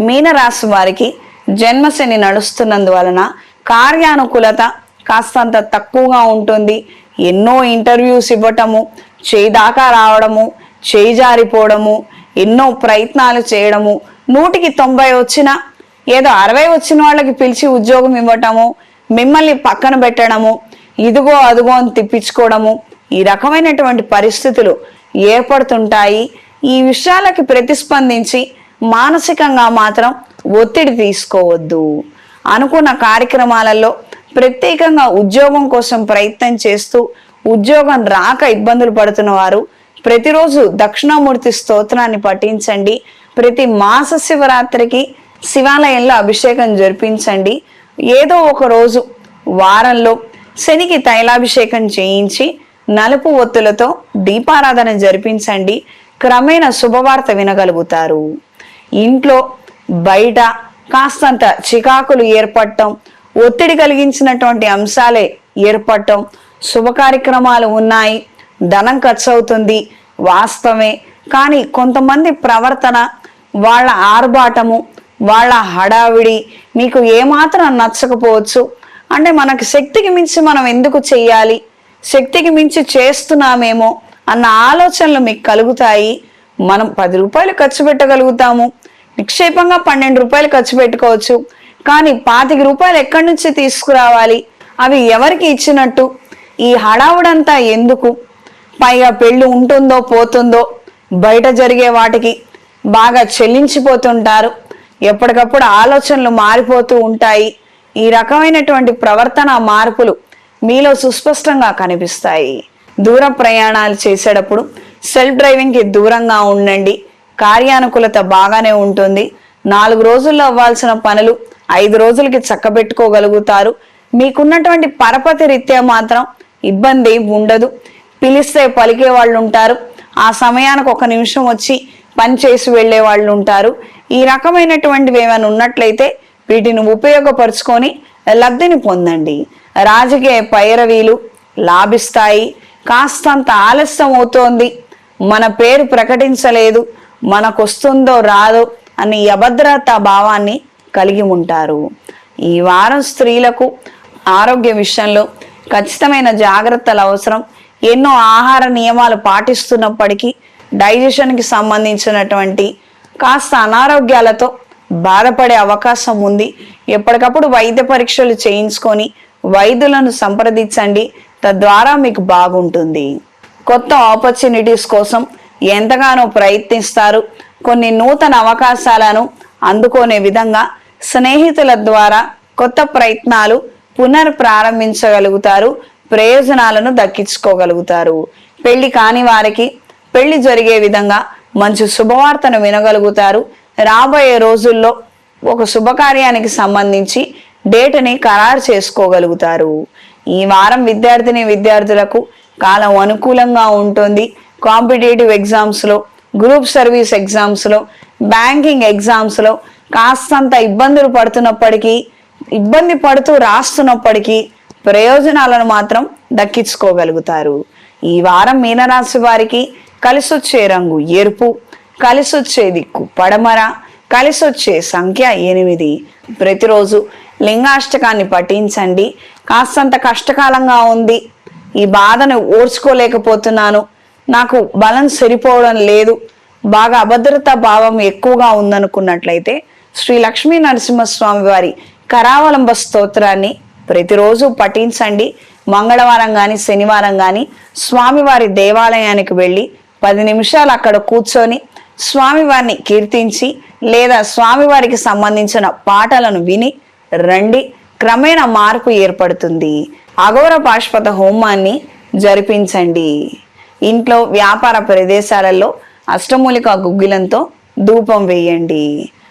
మీనరాశి వారికి జన్మశని నడుస్తున్నందువలన కార్యానుకూలత కాస్తంత తక్కువగా ఉంటుంది. ఎన్నో ఇంటర్వ్యూస్ ఇవ్వటము చేయి దాకా రావడము చేయి జారిపోవడము ఎన్నో ప్రయత్నాలు చేయడము నూటికి తొంభై వచ్చిన ఏదో అరవై వచ్చిన వాళ్ళకి పిలిచి ఉద్యోగం ఇవ్వటము మిమ్మల్ని పక్కన పెట్టడము ఇదిగో అదిగో అని తిప్పించుకోవడము ఈ రకమైనటువంటి పరిస్థితులు ఏర్పడుతుంటాయి. ఈ విషయాలకి ప్రతిస్పందించి మానసికంగా మాత్రం ఒత్తిడి తీసుకోవద్దు. అనుకున్న కార్యక్రమాలలో ప్రత్యేకంగా ఉద్యోగం కోసం ప్రయత్నం చేస్తూ ఉద్యోగం రాక ఇబ్బందులు పడుతున్న వారు ప్రతిరోజు దక్షిణామూర్తి స్తోత్రాన్ని పఠించండి. ప్రతి మాస శివరాత్రికి శివాలయంలో అభిషేకం జరిపించండి. ఏదో ఒక రోజు వారంలో శనికి తైలాభిషేకం చేయించి నలుపు ఒత్తులతో దీపారాధన జరిపించండి. క్రమేణ శుభవార్త వినగలుగుతారు. ఇంట్లో బయట కాస్తంత చికాకులు ఏర్పడటం ఒత్తిడి కలిగించినటువంటి అంశాలే ఏర్పడటం శుభ కార్యక్రమాలు ఉన్నాయి ధనం ఖర్చు అవుతుంది వాస్తవమే. కానీ కొంతమంది ప్రవర్తన వాళ్ళ ఆర్భాటము వాళ్ళ హడావిడి మీకు ఏమాత్రం నచ్చకపోవచ్చు. అంటే మనకు శక్తికి మించి మనం ఎందుకు చెయ్యాలి? శక్తికి మించి చేస్తున్నామేమో అన్న ఆలోచనలు మీకు కలుగుతాయి. మనం పది రూపాయలు ఖర్చు పెట్టగలుగుతాము. నిక్షేపంగా పన్నెండు రూపాయలు ఖర్చు పెట్టుకోవచ్చు. కానీ పాతిక రూపాయలు ఎక్కడి నుంచి తీసుకురావాలి? అవి ఎవరికి ఇచ్చినట్టు? ఈ హడావుడంతా ఎందుకు? పైగా పెళ్ళి ఉంటుందో పోతుందో బయట జరిగే వాటికి బాగా చెల్లించిపోతుంటారు. ఎప్పటికప్పుడు ఆలోచనలు మారిపోతూ ఉంటాయి. ఈ రకమైనటువంటి ప్రవర్తన మార్పులు మీలో సుస్పష్టంగా కనిపిస్తాయి. దూర ప్రయాణాలు చేసేటప్పుడు సెల్ఫ్ డ్రైవింగ్కి దూరంగా ఉండండి. కార్యానుకూలత బాగానే ఉంటుంది. నాలుగు రోజుల్లో అవ్వాల్సిన పనులు ఐదు రోజులకి చక్కబెట్టుకోగలుగుతారు. మీకున్నటువంటి పరపతి రీత్యా మాత్రం ఇబ్బంది ఉండదు. పిలిస్తే పలికే వాళ్ళు ఉంటారు ఆ సమయానికి ఒక నిమిషం వచ్చి పని చేసి వెళ్ళే వాళ్ళు ఉంటారు ఈ రకమైనటువంటివి ఏమైనా ఉన్నట్లయితే వీటిని ఉపయోగపరుచుకొని లబ్ధిని పొందండి. రాజకీయ పైరవీలు లాభిస్తాయి. కాస్తంత ఆలస్యం అవుతోంది. మన పేరు ప్రకటించలేదు మనకొస్తుందో రాదో అని అభద్రతా భావాన్ని కలిగి ఉంటారు. ఈ వారం స్త్రీలకు ఆరోగ్య విషయంలో ఖచ్చితమైన జాగ్రత్తలు అవసరం. ఎన్నో ఆహార నియమాలు పాటిస్తున్నప్పటికీ డైజెషన్కి సంబంధించినటువంటి కాస్త అనారోగ్యాలతో బాధపడే అవకాశం ఉంది. ఎప్పటికప్పుడు వైద్య పరీక్షలు చేయించుకొని వైద్యులను సంప్రదించండి. తద్వారా మీకు బాగుంటుంది. కొత్త ఆపర్చునిటీస్ కోసం ఎంతగానో ప్రయత్నిస్తారు. కొన్ని నూతన అవకాశాలను అందుకునే విధంగా స్నేహితుల ద్వారా కొత్త ప్రయత్నాలు పునర్ప్రారంభించగలుగుతారు ప్రయోజనాలను దక్కించుకోగలుగుతారు. పెళ్ళి కాని వారికి పెళ్ళి జరిగే విధంగా మంచి శుభవార్తను వినగలుగుతారు. రాబోయే రోజుల్లో ఒక శుభకార్యానికి సంబంధించి డేట్ని ఖరారు చేసుకోగలుగుతారు. ఈ వారం విద్యార్థిని విద్యార్థులకు కాలం అనుకూలంగా ఉంటుంది. కాంపిటేటివ్ ఎగ్జామ్స్లో గ్రూప్ సర్వీస్ ఎగ్జామ్స్లో బ్యాంకింగ్ ఎగ్జామ్స్లో కాస్తంత ఇబ్బందులు పడుతున్నప్పటికీ ఇబ్బంది పడుతూ రాస్తున్నప్పటికీ ప్రయోజనాలను మాత్రం దక్కించుకోగలుగుతారు. ఈ వారం మీనరాశి వారికి కలిసొచ్చే రంగు ఎరుపు కలిసొచ్చే దిక్కు పడమర కలిసొచ్చే సంఖ్య ఎనిమిది. ప్రతిరోజు లింగాష్టకాన్ని పఠించండి. కాస్తంత కష్టకాలంగా ఉంది. ఈ బాధను ఓర్చుకోలేకపోతున్నాను. నాకు బలం సరిపోవడం లేదు. బాగా అభద్రతా భావం ఎక్కువగా ఉందనుకున్నట్లయితే శ్రీ లక్ష్మీ నరసింహస్వామి వారి కరావలంబ స్తోత్రాన్ని ప్రతిరోజు పఠించండి. మంగళవారం కానీ శనివారం కానీ స్వామివారి దేవాలయానికి వెళ్ళి పది నిమిషాలు అక్కడ కూర్చొని స్వామివారిని కీర్తించి లేదా స్వామివారికి సంబంధించిన పాటలను విని రండి. క్రమేణా మార్పు ఏర్పడుతుంది. అఘోర పాశ్వత హోమాన్ని జరిపించండి. ఇంట్లో వ్యాపార ప్రదేశాలలో అష్టమూలిక గుగ్గిలంతో ధూపం వేయండి.